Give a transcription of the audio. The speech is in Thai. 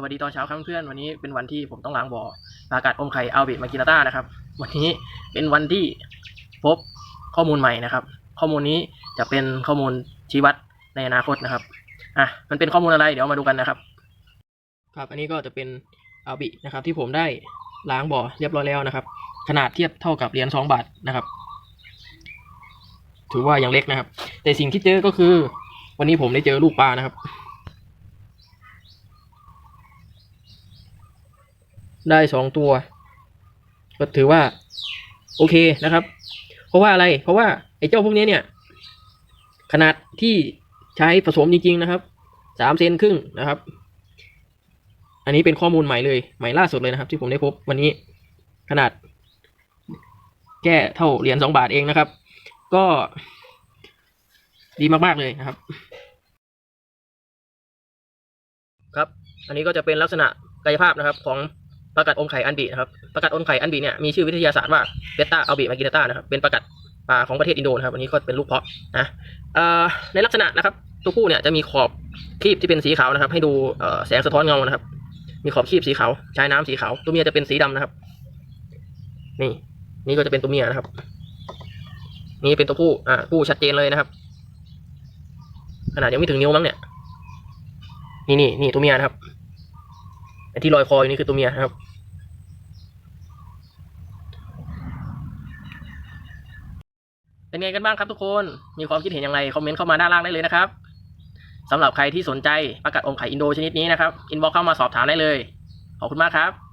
สวัสดีตอนเช้าครับเพื่อนวันนี้เป็นวันที่ผมต้องล้างบ่อปลากัดอมไข่อัลบิมากินาต้านะครับ วันนี้เป็นวันที่พบข้อมูลใหม่นะครับ ข้อมูลนี้จะเป็นข้อมูลชี้วัดในอนาคตนะครับอะมันเป็นข้อมูลอะไรเดี๋ยวมาดูกันนะครับ ครับอันนี้ก็จะเป็นอัลบินะครับ ที่ผมได้ล้างบ่อเรียบร้อยแล้วนะครับ ขนาดเทียบเท่ากับเหรียญสองบาทนะครับ ถือว่ายังเล็กนะครับ แต่สิ่งที่เจอก็คือ วันนี้ผมได้เจอลูกปลานะครับ ได้สองตัว ก็ถือว่า โอเคนะครับ เพราะว่าอะไร เพราะว่าไอ้เจ้าพวกนี้เนี่ย ขนาดที่ใช้ผสมจริง ๆ นะครับสามเซนครึ่งนะครับ อันนี้เป็นข้อมูลใหม่เลย ใหม่ล่าสุดเลยนะครับ ที่ผมได้พบวันนี้ขนาดแค่เท่าเหรียญสองบาทเองนะครับ ก็ดีมากๆเลยนะครับ ครับ อันนี้ก็จะเป็นลักษณะกายภาพนะครับของ ประกัดอมไข่อันบีนะครับประกัดอมไข่อันบีเนี่ยมีชื่อวิทยาศาสตร์ว่าเบต้าอัลบิมากินต้านะครับเป็นประกัดป่าของประเทศอินโดนะครับอันนี้ก็เป็นลูกเพาะนะในลักษณะนะครับตัวผู้เนี่ยจะมีขอบครีบที่เป็นสีขาวนะครับ ให้ดูแสงสะท้อนเงานะครับ มีขอบครีบสีขาวใช้น้ำสีขาวตัวเมียจะเป็นสีดำนะครับ นี่ นี่ก็จะเป็นตัวเมียนะครับ นี่เป็นตัวผู้อ่าผู้ชัดเจนเลยนะครับขนาดยังไม่ถึงนิ้วมั้งเนี่ย นี่นี่นี่ตัวเมียนะครับ ไอ้ที่ลอยคออยู่นี่คือตัวเมียนะครับ เป็นไงกันบ้างครับทุกคน มีความคิดเห็นอย่างไรคอมเมนต์เข้ามาด้านล่างได้เลยนะครับสำหรับใครที่สนใจประกาศอมไข่อินโดชนิดนี้นะครับ อินบ็อกเข้ามาสอบถามได้เลย ขอบคุณมากครับ